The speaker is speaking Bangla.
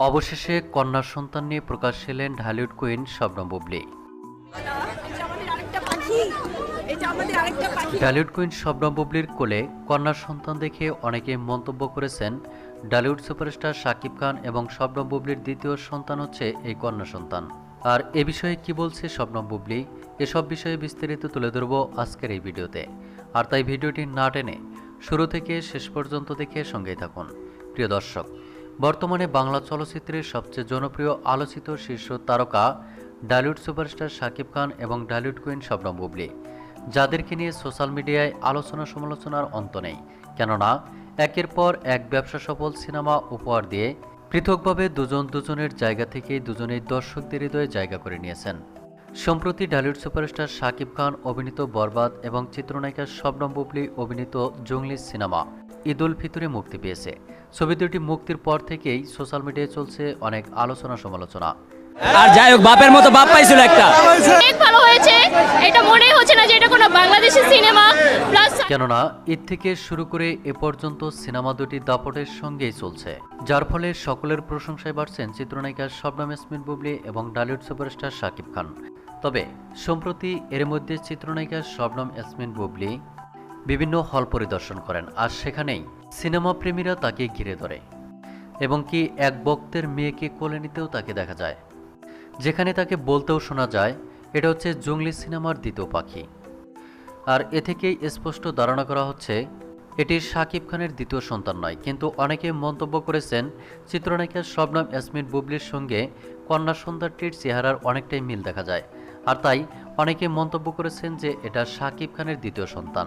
অবশেষে কন্যা সন্তান নিয়ে প্রকাশ এলেন ঢালিউড কুইন শবনম বুবলি। ডালিউড কুইন শবনম বুবলির কোলে কন্যা সন্তান দেখে অনেকে মন্তব্য করেছেন ডালিউড সুপারস্টার শাকিব খান এবং শবনম বুবলির দ্বিতীয় সন্তান হচ্ছে এই কন্যা সন্তান। আর এ বিষয়ে কি বলছে শবনম বুবলি? এসব বিষয়ে বিস্তারিত তুলে ধরব আজকের এই ভিডিওতে। আর তাই ভিডিওটি না টেনে শুরু থেকে শেষ পর্যন্ত দেখে সঙ্গেই থাকুন। প্রিয় দর্শক বর্তমানে বাংলা চলচ্চিত্রের সবচেয়ে জনপ্রিয় আলোচিত শীর্ষ তারকা ডালিউড সুপারস্টার শাকিব খান এবং ডালিউড কুইন শবনম বুবলি। যাদেরকে নিয়ে সোশ্যাল মিডিয়ায় আলোচনা সমালোচনার অন্ত নেই। কেননা, একের পর এক ব্যবসা সফল সিনেমা উপহার দিয়ে পৃথকভাবে দুজন দুজনের জায়গা থেকে দুজনেই দর্শকদের হৃদয়ে জায়গা করে নিয়েছেন। সম্প্রতি ঢালিউড সুপারস্টার শাকিব খান অভিনীত বরবাদ এবং চিত্রনায়িকা শবনম বুবলি অভিনীত জঙ্গলি সিনেমা ঈদ উল ফিতরে মুক্তি পেয়েছে। ছবি দুটি মুক্তির পর থেকেই সোশ্যাল মিডিয়ায় চলছে অনেক আলোচনা সমালোচনা। আর যাই হোক বাপের মতো বাপ পাইছিল একটা। অনেক ভালো হয়েছে। এটা মনেই হচ্ছে না যে এটা কোনো বাংলাদেশি সিনেমা। প্লাস কেননা ঈদ থেকে শুরু করে এ পর্যন্ত সিনেমা দুটি দাপটের সঙ্গেই চলছে। যার ফলে সকলের প্রশংসায় বাড়ছেন চিত্রনায়িকা শবনম ইয়াসমিন বুবলি এবং ডালিউড সুপারস্টার শাকিব খান। তবে সম্প্রতি এর মধ্যে চিত্রনায়িকা শবনম ইয়াসমিন বুবলি বিভিন্ন হল পরিদর্শন করেন, আর সেখানেই সিনেমা প্রেমীরা তাকে ঘিরে ধরে। এবং কি এক বক্তের মেয়েকে কোলে নিতেও তাকে দেখা যায়। যেখানে তাকে বলতেও শোনা যায়, এটা হচ্ছে জঙ্গলি সিনেমার দ্বিতীয় পাখি। আর এ থেকেই স্পষ্ট ধারণা করা হচ্ছে, এটি শাকিব খানের দ্বিতীয় সন্তান নয়, কিন্তু অনেকে মন্তব্য করেছেন, চিত্রনায়িকা শবনম ইয়াসমিন বুবলির সঙ্গে কন্যা সন্তানটির চেহারার অনেকটাই মিল দেখা যায়। আর তাই অনেকে মন্তব্য করেছেন যে এটা শাকিব খানের দ্বিতীয় সন্তান।